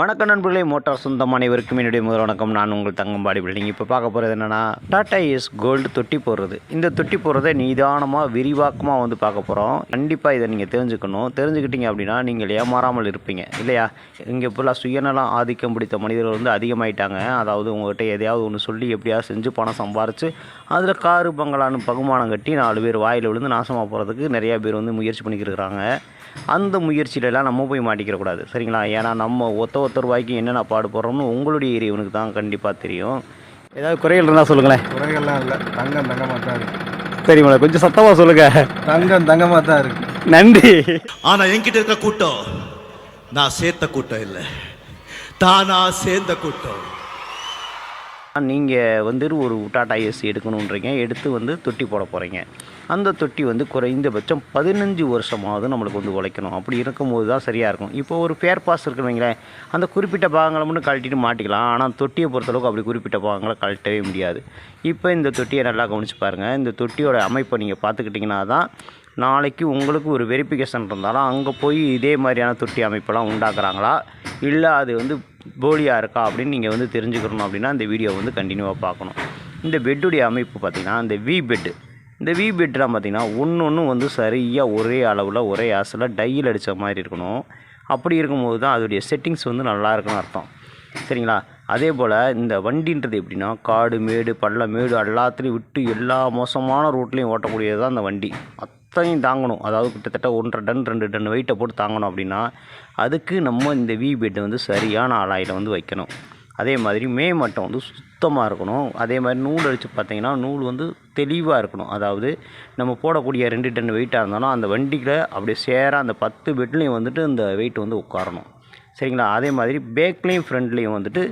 வணக்கம் நண்பர்களே மோட்டார் சொந்தம் அனைவருக்கும் என்னுடைய முதல் வணக்கம். நான் உங்கள் தங்கம்பாடி பில்டிங் இப்போ பார்க்க போகிறது என்னென்னா டாட்டா ஏஸ் கோல்டு தொட்டி போடுறது. இந்த தொட்டி போடுறதை நிதானமாக விரிவாக்கமாக வந்து பார்க்க போகிறோம் கண்டிப்பாக இதை நீங்கள் தெரிஞ்சுக்கணும். தெரிஞ்சுக்கிட்டீங்க அப்படின்னா நீங்கள் ஏமாறாமல் இருப்பீங்க. இல்லையா? இங்கே ஃபுல்லாக சுயநலம் ஆதிக்கம் பிடித்த மனிதர்கள் வந்து அதிகமாயிட்டாங்க. அதாவது உங்கள்கிட்ட எதையாவது ஒன்று சொல்லி எப்படியாவது செஞ்சு பணம் சம்பாரித்து அதில் காரு பங்களான்னு பகுமானம் கட்டி நாலு பேர் வாயில் விழுந்து நாசமாக போகிறதுக்கு நிறையா பேர் வந்து முயற்சி பண்ணிக்கிட்டு இருக்கிறாங்க. அந்த முயற்சியிலலாம் நம்ம போய் மாட்டிக்கிறக்கூடாது சரிங்களா? ஏன்னா நம்ம ஒத்த ஒத்த ரூபாய்க்கு என்னென்ன பாடுபடுறோம்னு உங்களுடைய இறைவனுக்கு தான் கண்டிப்பாக தெரியும். ஏதாவது குறைகள் இருந்தால் சொல்லுங்களேன். குறைகள்லாம் இல்லை. தங்கம் தங்கமாக தான் இருக்கு. சரிங்களா கொஞ்சம் சத்தமாக சொல்லுங்கள் தங்கம் தங்கமாக தான் இருக்கு. நன்றி. ஆனா என்கிட்ட இருக்க கூட்டம் நான் சேர்த்த கூட்டம் இல்லை. தானா சேர்ந்த கூட்டம். நீங்கள் வந்து ஒரு டாடா ஏசி எடுக்கணுன்றீங்க. எடுத்து வந்து தொட்டி போட போகிறீங்க அந்த தொட்டி வந்து குறைந்தபட்சம் பதினஞ்சு வருஷமாவது நம்மளுக்கு வந்து உழைக்கணும். அப்படி இருக்கும்போது தான் சரியாக இருக்கும். இப்போ ஒரு ஃபேர் பாஸ் இருக்குன்னு அந்த குறிப்பிட்ட பாகங்களை மட்டும் கழட்டிட்டு மாட்டிக்கலாம். ஆனால் தொட்டியை பொறுத்தளவுக்கு அப்படி குறிப்பிட்ட பாகங்களை கழட்டவே முடியாது. இப்போ இந்த தொட்டியை நல்லா கவனிச்சு பாருங்கள் இந்த தொட்டியோட அமைப்பை நீங்கள் பார்த்துக்கிட்டிங்கன்னா தான் நாளைக்கு உங்களுக்கு ஒரு வெரிஃபிகேஷன் இருந்தாலும் அங்கே போய் இதே மாதிரியான தொட்டி அமைப்பெல்லாம் உண்டாக்குறாங்களா? இல்லை அது வந்து போலியாக இருக்கா அப்படின்னு நீங்கள் வந்து தெரிஞ்சுக்கணும் அப்படின்னா அந்த வீடியோ வந்து கண்டினியூவாக பார்க்கணும். இந்த பெட்டுடைய அமைப்பு பார்த்திங்கன்னா இந்த வி பெட்டு இந்த வி பெட்லாம் பார்த்திங்கன்னா ஒன்று ஒன்று வந்து சரியாக ஒரே அளவில் ஒரே ஆசில் டையில் அடித்த மாதிரி இருக்கணும். அப்படி இருக்கும்போது தான் அதோடைய செட்டிங்ஸ் வந்து நல்லா இருக்குன்னு அர்த்தம். சரிங்களா? அதே போல் இந்த வண்டின்றது எப்படின்னா காடு மேடு பள்ளம் மேடு எல்லாத்துலேயும் விட்டு எல்லா மோசமான ரூட்லேயும் ஓட்டக்கூடியது தான் அந்த வண்டி. அத்தனையும் தாங்கணும். அதாவது கிட்டத்தட்ட ஒன்றரை டன் ரெண்டு டன் வெயிட்டை போட்டு தாங்கணும் அப்படின்னா அதுக்கு நம்ம இந்த வி பெட்டை வந்து சரியான ஆளாயில் வந்து வைக்கணும். அதே மாதிரி மே மட்டம் வந்து சுத்தமாக இருக்கணும். அதே மாதிரி நூல் அடித்து பார்த்தீங்கன்னா நூல் வந்து தெளிவாக இருக்கணும். அதாவது நம்ம போடக்கூடிய ரெண்டு டன் வெயிட்டாக இருந்தாலும் அந்த வண்டியில் அப்படியே சேர அந்த பத்து பெட்லேயும் வந்துட்டு இந்த வெயிட் வந்து உட்காரணும். சரிங்களா? அதே மாதிரி பேக்லேயும் ஃப்ரண்ட்லேயும் வந்துட்டு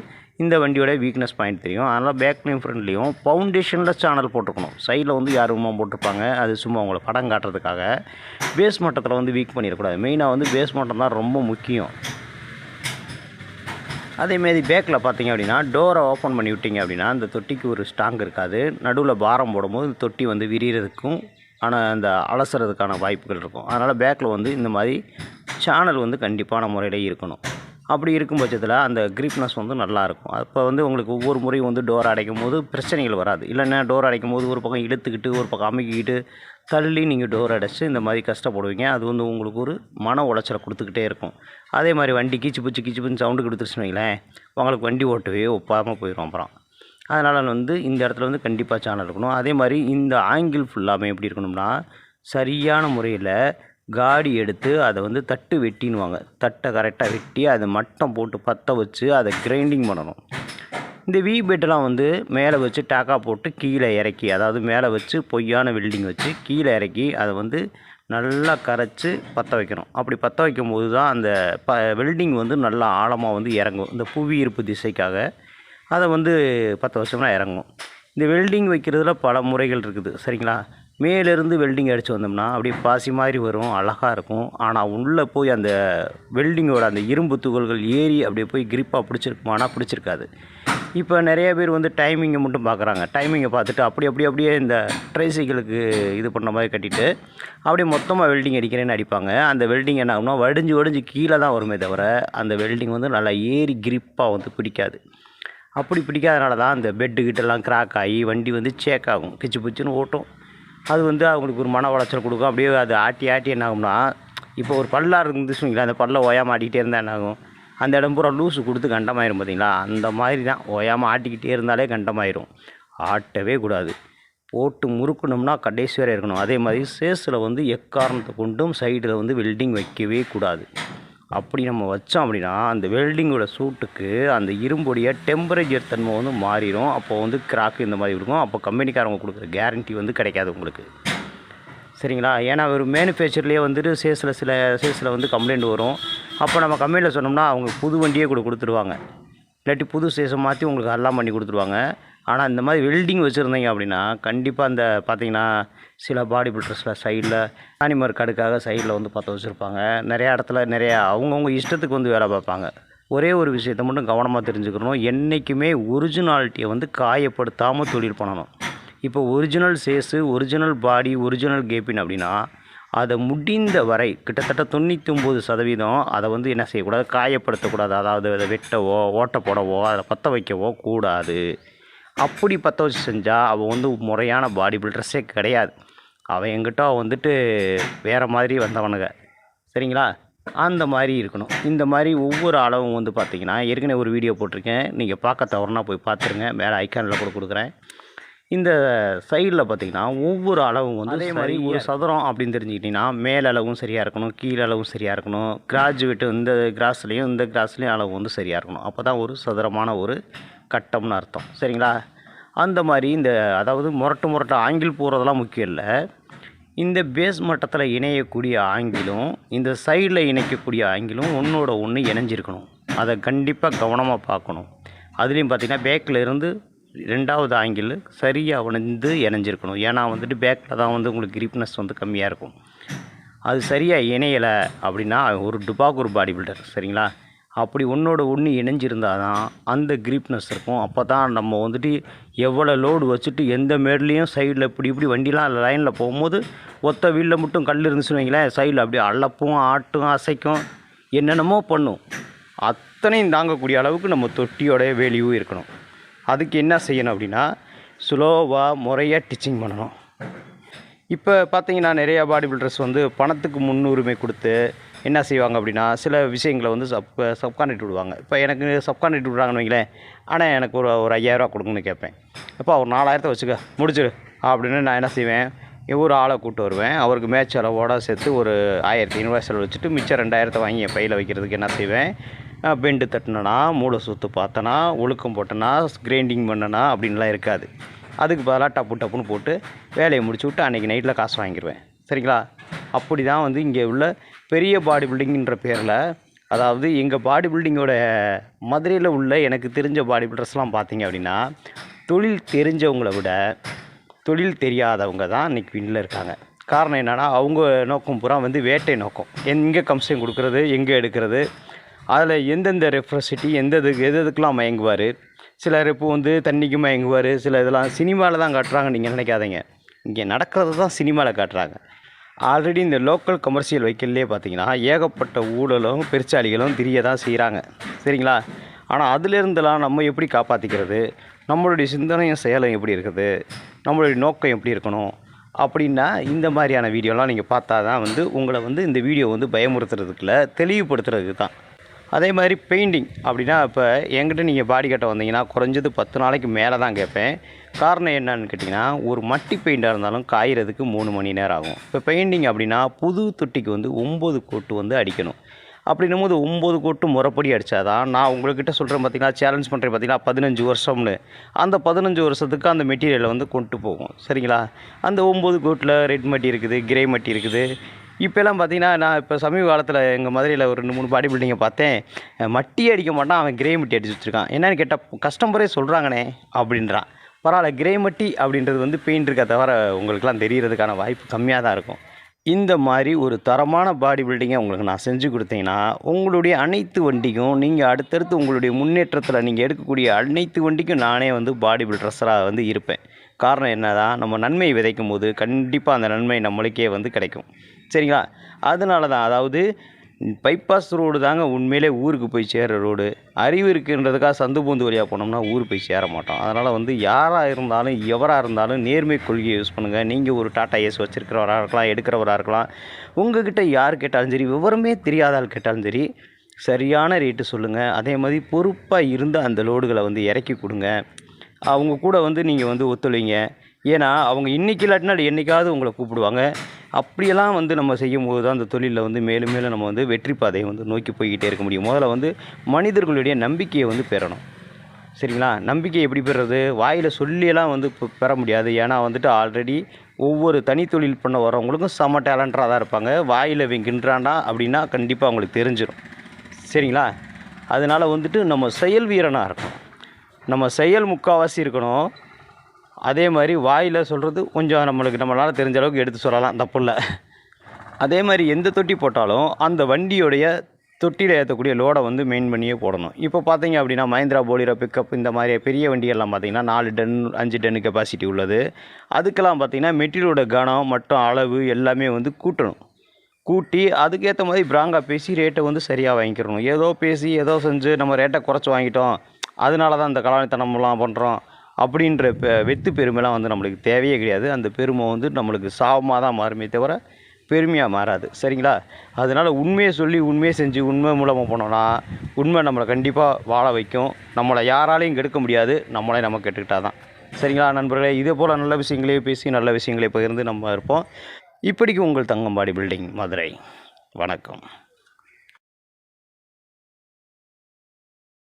இந்த வண்டியோட வீக்னஸ் பாயிண்ட் தெரியும். அதனால் பேக்லேயும் ஃப்ரண்ட்லேயும் ஃபவுண்டேஷனில் சேனல் போட்டிருக்கணும். சைடில் வந்து யாருமா போட்டிருப்பாங்க? அது சும்மா உங்களை படம் காட்டுறதுக்காக. பேஸ் மட்டத்தில் வந்து வீக் பண்ணிடக்கூடாது. மெயினாக வந்து பேஸ் மட்டம் தான் ரொம்ப முக்கியம். அதேமாரி பேக்கில் பார்த்தீங்க அப்படின்னா டோரை ஓப்பன் பண்ணி விட்டீங்க அப்படின்னா அந்த தொட்டிக்கு ஒரு ஸ்ட்ராங் இருக்காது. நடுவில் பாரம் போடும்போது இந்த தொட்டி வந்து விரிகிறதுக்கும் ஆனால் அந்த அலசுறதுக்கான வாய்ப்புகள் இருக்கும். அதனால் பேக்கில் வந்து இந்த மாதிரி சேனல் வந்து கண்டிப்பான முறையில் இருக்கணும். அப்படி இருக்கும் பட்சத்தில் அந்த கிரிப்னஸ் வந்து நல்லாயிருக்கும் அப்போ வந்து உங்களுக்கு ஒவ்வொரு முறையும் வந்து டோர் அடைக்கும் போது பிரச்சனைகள் வராது. இல்லைன்னா டோர் அடைக்கும் போது ஒரு பக்கம் இழுத்துக்கிட்டு ஒரு பக்கம் அமுக்கிக்கிட்டு தள்ளி நீங்கள் டோர் அடைச்சி இந்த மாதிரி கஷ்டப்படுவீங்க. அது வந்து உங்களுக்கு ஒரு மன உளைச்சலை கொடுத்துக்கிட்டே இருக்கும். அதே மாதிரி வண்டி கீச்சு பிச்சு கீச்சு பிச்சு சவுண்டு கொடுத்துருச்சுன்னு வைங்களேன் உங்களுக்கு வண்டி ஓட்டவே ஒப்பாமல் போயிடும் அப்புறம். அதனால் வந்து இந்த இடத்துல வந்து கண்டிப்பாக சேனல் இருக்கணும். அதே மாதிரி இந்த ஆங்கிள் ஃபுல்லாமே எப்படி இருக்கணும்னா சரியான முறையில் காடி எடுத்து அதை வந்து தட்டு வெட்டின்னுவாங்க. தட்டை கரெக்டாக வெட்டி அதை மட்டம் போட்டு பற்ற வச்சு அதை கிரைண்டிங் பண்ணணும். இந்த வி பெட்டெல்லாம் வந்து மேலே வச்சு டாக்கா போட்டு கீழே இறக்கி அதாவது மேலே வச்சு பொய்யான வெல்டிங் வச்சு கீழே இறக்கி அதை வந்து நல்லா கரைச்சி பற்ற வைக்கணும். அப்படி பற்ற வைக்கும் போது தான் அந்த ப வெல்டிங் வந்து நல்லா ஆழமாக வந்து இறங்கும். இந்த புவி ஈர்ப்பு திசைக்காக அதை வந்து பற்ற வச்சோம்னா இறங்கும் இந்த வெல்டிங் வைக்கிறதுல பல முறைகள் இருக்குது. சரிங்களா? மேலேருந்து வெல்டிங் அடித்து வந்தோம்னா அப்படியே பாசி மாதிரி வரும் அழகாக இருக்கும். ஆனால் உள்ளே போய் அந்த வெல்டிங்கோட அந்த இரும்பு துகள்கள் ஏறி அப்படியே போய் கிரிப்பாக பிடிச்சிருக்குமானா பிடிச்சிருக்காது. இப்போ நிறைய பேர் வந்து டைமிங்கை மட்டும் பார்க்குறாங்க டைமிங்கை பார்த்துட்டு அப்படி அப்படி அப்படியே இந்த ட்ரைசைக்கிளுக்கு இது பண்ண மாதிரி கட்டிட்டு அப்படியே மொத்தமாக வெல்டிங் அடிக்கிறேன்னு அடிப்பாங்க. அந்த வெல்டிங் என்ன ஆகும்னா வடிஞ்சு வடிஞ்சு கீழே தான் வருமே தவிர அந்த வெல்டிங் வந்து நல்லா ஏறி கிரிப்பாக வந்து பிடிக்காது. அப்படி பிடிக்காதனால தான் அந்த பெட்டு கிட்டெல்லாம் கிராக் ஆகி வண்டி வந்து சேக் ஆகும். பிச்சு பிச்சுன்னு ஓட்டும். அது வந்து அவங்களுக்கு ஒரு மன உளைச்சல் கொடுக்கும். அப்படியே அது ஆட்டி ஆட்டி என்ன ஆகும்னா இப்போ ஒரு பல்லாக இருந்துச்சு அந்த பல்ல ஓயாமல் ஆட்டிக்கிட்டே இருந்தால் என்ன ஆகும் அந்த இடம் பூரா லூஸு கொடுத்து கண்டமாயிரும் பார்த்தீங்களா? அந்த மாதிரி தான். ஓயாமல் ஆட்டிக்கிட்டே இருந்தாலே கண்டமாயிரும். ஆட்டவே கூடாது. போட்டு முறுக்கணும்னா கடைசி வரை இருக்கணும். அதே மாதிரி சேஸில் வந்து எக்காரணத்தை கொண்டும் சைடில் வந்து வெல்டிங் வைக்கவே கூடாது. அப்படி நம்ம வச்சோம் அப்படின்னா அந்த வெல்டிங்கோட சூட்டுக்கு அந்த இரும்புடைய டெம்பரேச்சர் தன்மை வந்து மாறிடும் அப்போது வந்து கிராக்கு இந்த மாதிரி இருக்கும். அப்போ கம்பெனிக்காரங்க கொடுக்குற கேரண்டி வந்து கிடைக்காது உங்களுக்கு. சரிங்களா? ஏன்னா ஒரு மேனுஃபேக்சர்லேயே வந்துட்டு சேஸில் சில சேஸில் வந்து கம்ப்ளைண்ட் வரும். அப்போ நம்ம கம்பெனியில் சொன்னோம்னா அவங்க புது வண்டியே கூட கொடுத்துருவாங்க. இல்லாட்டி புது சேஸை மாற்றி உங்களுக்கு எல்லாம் பண்ணி கொடுத்துருவாங்க. ஆனால் இந்த மாதிரி வெல்டிங் வச்சுருந்தீங்க அப்படின்னா கண்டிப்பாக அந்த பார்த்தீங்கன்னா சில பாடி பில்டர்ஸில் சைடில் ஆனிமர் கடுக்காக சைடில் வந்து பற்ற வச்சுருப்பாங்க. நிறையா இடத்துல நிறையா அவங்கவுங்க இஷ்டத்துக்கு வந்து வேலை பார்ப்பாங்க. ஒரே ஒரு விஷயத்தை மட்டும் கவனமாக தெரிஞ்சுக்கணும். என்றைக்குமே ஒரிஜினாலிட்டியை வந்து காயப்படுத்தாமல் தொழில் பண்ணணும். இப்போ original chassis original body original cabin அப்படின்னா அதை முடிந்த வரை கிட்டத்தட்ட தொண்ணூற்றி ஒம்பது சதவீதம் அதை வந்து என்ன செய்யக்கூடாது காயப்படுத்தக்கூடாது. அதாவது அதை வெட்டவோ ஓட்ட போடவோ அதை பற்ற வைக்கவோ கூடாது. அப்படி பற்ற வச்சு செஞ்சால் அவன் வந்து முறையான பாடி பில்டர்ஸே கிடையாது. அவன் எங்கிட்ட வந்துட்டு வேறு மாதிரி வந்தவனுங்க. சரிங்களா? அந்த மாதிரி இருக்கணும். இந்த மாதிரி ஒவ்வொரு அளவும் வந்து பார்த்திங்கன்னா ஏற்கனவே ஒரு வீடியோ போட்டிருக்கேன். நீங்கள் பார்க்க தவறுனா போய் பார்த்துருங்க. மேலே ஐக்கானில் கூட கொடுக்குறேன். இந்த சைடில் பார்த்தீங்கன்னா ஒவ்வொரு அளவும் வந்து அதே மாதிரி ஒரு சதுரம் அப்படின்னு தெரிஞ்சுக்கிட்டிங்கன்னா மேல் அளவும் சரியாக இருக்கணும் கீழ் அளவும் சரியாக இருக்கணும் கிராஜுவேட்டு இந்த கிராஸ்லேயும் இந்த கிராஸ்லேயும் அளவு வந்து சரியாக இருக்கணும். அப்போ தான் ஒரு சதுரமான ஒரு கட்டம்னு அர்த்தம். சரிங்களா? அந்த மாதிரி இந்த அதாவது முரட்டு முரட்டு ஆங்கிள் போகிறதெல்லாம் முக்கியம் இல்லை. இந்த பேஸ் மட்டத்தில் இணையக்கூடிய ஆங்கிலும் இந்த சைடில் இணைக்கக்கூடிய ஆங்கிலும் ஒன்றோட ஒன்று இணைஞ்சிருக்கணும். அதை கண்டிப்பாக கவனமாக பார்க்கணும். அதுலேயும் பார்த்தீங்கன்னா பேக்கில் இருந்து ரெண்டாவது ஆங்கிள் சரியாக வந்து இணைஞ்சிருக்கணும். ஏன்னா வந்துட்டு பேக்கில் தான் வந்து உங்களுக்கு கிரிப்னஸ் வந்து கம்மியாக இருக்கும். அது சரியாக இணையலை அப்படின்னா ஒரு டுபாக் ஒரு பாடி பில்டர் சரிங்களா? அப்படி ஒன்றோட ஒன்று இணைஞ்சிருந்தால் தான் அந்த கிரிப்னஸ் இருக்கும். அப்போ தான் நம்ம வந்துட்டு எவ்வளோ லோடு வச்சுட்டு எந்த மேட்லேயும் சைடில் இப்படி இப்படி வண்டிலாம் லைனில் போகும்போது ஒத்த வீலில் மட்டும் கல் இருந்துச்சுன்னு வைங்களேன் சைடில் அப்படியே அள்ளப்பும் ஆட்டும் அசைக்கும் என்னென்னமோ பண்ணும். அத்தனையும் தாங்கக்கூடிய அளவுக்கு நம்ம தொட்டியோடைய வேல்யூ இருக்கணும். அதுக்கு என்ன செய்யணும் அப்படின்னா ஸ்லோவாக முறையாக டிச்சிங் பண்ணணும். இப்போ பார்த்தீங்கன்னா நிறையா பாடி பில்டர்ஸ் வந்து பணத்துக்கு முன்னுரிமை கொடுத்து என்ன செய்வாங்க அப்படின்னா சில விஷயங்களை வந்து சப் சப்கான்ட்ரேட் விடுவாங்க. இப்போ எனக்கு சப்கான்ட்ரேட் விடுறாங்கன்னு வைங்களேன் ஆனால் எனக்கு ஒரு ஒரு ஐயாயிரரூவா கொடுங்கன்னு கேட்பேன். அப்போ ஒரு நாலாயிரத்தை வச்சுக்க முடிச்சிடு அப்படின்னு நான் என்ன செய்வேன் ஒரு ஆளை கூப்பிட்டு வருவேன். அவருக்கு மேட்ச் அளவோட சேர்த்து ஒரு ஆயிரத்தி ஐநூறுரூவா செலவு வச்சுட்டு மிச்சம் ரெண்டாயிரத்தை வாங்கி என் பையில் வைக்கிறதுக்கு என்ன செய்வேன் பெண்டு தட்டினா மூளை சுற்று பார்த்தனா ஒழுக்கம் போட்டனா கிரைண்டிங் பண்ணனா அப்படின்லாம் இருக்காது. அதுக்கு பதிலாக டப்பு டப்புன்னு போட்டு வேலையை முடிச்சு விட்டு அன்றைக்கி நைட்டில் காசு வாங்கிடுவேன் சரிங்களா? அப்படி தான் வந்து இங்கே உள்ள பெரிய பாடி பில்டிங்கிற பேரில் அதாவது எங்கள் பாடி பில்டிங்கோட மதுரையில் உள்ள எனக்கு தெரிஞ்ச பாடி பில்டர்ஸ்லாம் பார்த்தீங்க அப்படின்னா தொழில் தெரிஞ்சவங்கள விட தொழில் தெரியாதவங்க தான் இன்றைக்கி விண்ணில் இருக்காங்க. காரணம் என்னென்னா அவங்க நோக்கம் பூரா வந்து வேட்டை நோக்கம். எங்கே கம்சம் கொடுக்குறது எங்கே எடுக்கிறது அதில் எந்தெந்த ரெஃப்ரசிட்டி எந்த இதுக்கு எது எதுக்கெலாம் மயங்குவார்? சிலர் இப்போ வந்து தண்ணிக்கு மயங்குவார் சில இதெல்லாம் சினிமாவில் தான் காட்டுறாங்க நீங்கள் நினைக்காதீங்க. இங்கே நடக்கிறது தான் சினிமாவில் காட்டுறாங்க. ஆல்ரெடி இந்த லோக்கல் கமர்ஷியல் வெஹிக்கிள்லேயே பார்த்தீங்கன்னா ஏகப்பட்ட ஊழலும் பெருச்சாளிகளும் திரிய தான் செய்கிறாங்க சரிங்களா? ஆனால் அதிலிருந்தெல்லாம் நம்ம எப்படி காப்பாற்றிக்கிறது நம்மளுடைய சிந்தனையும் செயலும் எப்படி இருக்குது? நம்மளுடைய நோக்கம் எப்படி இருக்கணும்? அப்படின்னா இந்த மாதிரியான வீடியோலாம் நீங்கள் பார்த்தா தான் வந்து உங்களை வந்து இந்த வீடியோ வந்து பயமுறுத்துறதுக்குள்ள தெளிவுபடுத்துறதுக்கு தான் அதே மாதிரி பெயிண்டிங் அப்படின்னா இப்போ என்கிட்ட நீங்கள் பாடி கட்ட வந்தீங்கன்னா குறைஞ்சது பத்து நாளைக்கு மேலே தான் கேட்பேன். காரணம் என்னன்னு கேட்டிங்கன்னா ஒரு மட்டி பெயிண்டாக இருந்தாலும் காயறதுக்கு மூணு மணி நேரம் ஆகும். இப்போ பெயிண்டிங் அப்படின்னா புது தொட்டிக்கு வந்து ஒம்பது கோட்டு வந்து அடிக்கணும். அப்படின்னும் போது ஒம்பது கோட்டு முறைப்படி அடித்தாதான் நான் உங்கள்கிட்ட சொல்கிறேன் பார்த்தீங்கன்னா சேலஞ்ச் பண்ணுறேன் பார்த்தீங்கன்னா பதினஞ்சு வருஷம்னு. அந்த பதினஞ்சு வருஷத்துக்கு அந்த மெட்டீரியலை வந்து கொண்டு போகும். சரிங்களா? அந்த ஒம்பது கோட்டில் ரெட் மட்டி இருக்குது கிரே மட்டி இருக்குது. இப்போலாம் பார்த்தீங்கன்னா நான் இப்போ சமீப காலத்தில் எங்கள் மதுரையில் ஒரு ரெண்டு மூணு பாடி பில்டிங்கை பார்த்தேன். அஹ் மட்டி அடிக்க மாட்டான் அவன் கிரே மட்டி அடிச்சு வச்சுருக்கான். என்னன்னு கேட்டால் கஸ்டமரே சொல்கிறாங்கண்ணே அப்படின்றான். பரவாயில்ல கிரே மட்டி அப்படின்றது வந்து பெயிண்ட் இருக்கா தவிர உங்களுக்குலாம் தெரிகிறதுக்கான வாய்ப்பு கம்மியாக தான் இருக்கும். இந்த மாதிரி ஒரு தரமான பாடி பில்டிங்கை உங்களுக்கு நான் செஞ்சு கொடுத்தீங்கன்னா உங்களுடைய அனைத்து வண்டிக்கும் நீங்கள் அடுத்தடுத்து உங்களுடைய முன்னேற்றத்தில் நீங்கள் எடுக்கக்கூடிய அனைத்து வண்டிக்கும் நானே வந்து பாடி பில்டர்ஸராக வந்து இருப்பேன். காரணம் என்னதான் நம்ம நன்மை விதைக்கும் போது கண்டிப்பாக அந்த நன்மை நம்மளுக்கே வந்து கிடைக்கும். சரிங்களா? அதனால தான் அதாவது பைபாஸ் ரோடு தாங்க உண்மையிலே ஊருக்கு போய் சேர்கிற ரோடு அறிவு இருக்குன்றதுக்காக சந்து பூந்து வழியாக போனோம்னா ஊர் போய் சேர மாட்டோம். அதனால் வந்து யாராக இருந்தாலும் எவராக இருந்தாலும் நேர்மை கொள்கையை யூஸ் பண்ணுங்கள் நீங்கள் ஒரு டாட்டா ஏஸ் வச்சுருக்கிறவராக இருக்கலாம் எடுக்கிறவராக இருக்கலாம். உங்ககிட்ட யார் கேட்டாலும் சரி விவரமே தெரியாத ஆள் கேட்டாலும் சரி சரியான ரேட்டு சொல்லுங்கள் அதே மாதிரி பொறுப்பாக இருந்து அந்த லோடுகளை வந்து இறக்கி கொடுங்க. அவங்க கூட வந்து நீங்கள் வந்து ஒத்துழைங்க. ஏன்னா அவங்க இன்றைக்கி இல்லாட்டினா என்றைக்காவது உங்களை கூப்பிடுவாங்க. அப்படியெல்லாம் வந்து நம்ம செய்யும்போது தான் அந்த தொழிலில் வந்து மேலும் மேலும் நம்ம வந்து வெற்றி பாதையை வந்து நோக்கி போய்கிட்டே இருக்க முடியும். முதல்ல வந்து மனிதர்களுடைய நம்பிக்கையை வந்து பெறணும். சரிங்களா? நம்பிக்கை எப்படி பெறுறது? வாயில் சொல்லியெல்லாம் வந்து பெற முடியாது. ஏன்னா வந்துட்டு ஆல்ரெடி ஒவ்வொரு தனி தொழில் பண்ண வரவங்களுக்கும் செம டேலண்டராக தான் இருப்பாங்க. வாயில் வெங்கின்றாண்டா அப்படின்னா கண்டிப்பாக அவங்களுக்கு தெரிஞ்சிடும் சரிங்களா? அதனால் வந்துட்டு நம்ம செயல் வீரனாக இருக்கணும். நம்ம செயல் முக்கால்வாசி இருக்கணும். அதே மாதிரி வாயில் சொல்கிறது கொஞ்சம் நம்மளுக்கு நம்மளால் தெரிஞ்ச அளவுக்கு எடுத்து சொல்லலாம் தப்புல்ல அதே மாதிரி எந்த தொட்டி போட்டாலும் அந்த வண்டியோடைய தொட்டியில் ஏற்றக்கூடிய லோடை வந்து மெயின் பண்ணியே போடணும். இப்போ பார்த்தீங்க அப்படின்னா மஹிந்திரா போலிரோ பிக்கப் இந்த மாதிரி பெரிய வண்டிகள்லாம் பார்த்தீங்கன்னா நாலு டன் அஞ்சு டன் கெப்பாசிட்டி உள்ளது. அதுக்கெல்லாம் பார்த்தீங்கன்னா மெட்டீரியலோட கனம் மற்றும் அளவு எல்லாமே வந்து கூட்டணும். கூட்டி அதுக்கேற்ற மாதிரி பிராங்கா பேசி ரேட்டை வந்து சரியாக வாங்கிக்கிறணும். ஏதோ பேசி ஏதோ செஞ்சு நம்ம ரேட்டை குறைச்சி வாங்கிட்டோம். அதனால தான் இந்த கலாணித்தனம்லாம் பண்ணுறோம் அப்படின்ற பெ- வெத்து பெருமைலாம் வந்து நம்மளுக்கு தேவையே கிடையாது. அந்த பெருமை வந்து நம்மளுக்கு சாபமாக தான் மாறுமே தவிர பெருமையாக மாறாது. சரிங்களா? அதனால் உண்மையை சொல்லி உண்மையை செஞ்சு உண்மை மூலமாக போனோம்னா உண்மை நம்மளை கண்டிப்பாக வாழ வைக்கும். நம்மளை யாராலையும் கெடுக்க முடியாது. நம்மளே நம்ம கெட்டுக்கிட்டால் தான் சரிங்களா நண்பர்களே? இதே போல் நல்ல விஷயங்களே பேசி நல்ல விஷயங்களே பகிர்ந்து நம்ம இருப்போம். இப்படிக்கு உங்கள் தங்கம்பாடி பில்டிங் மதுரை. வணக்கம்.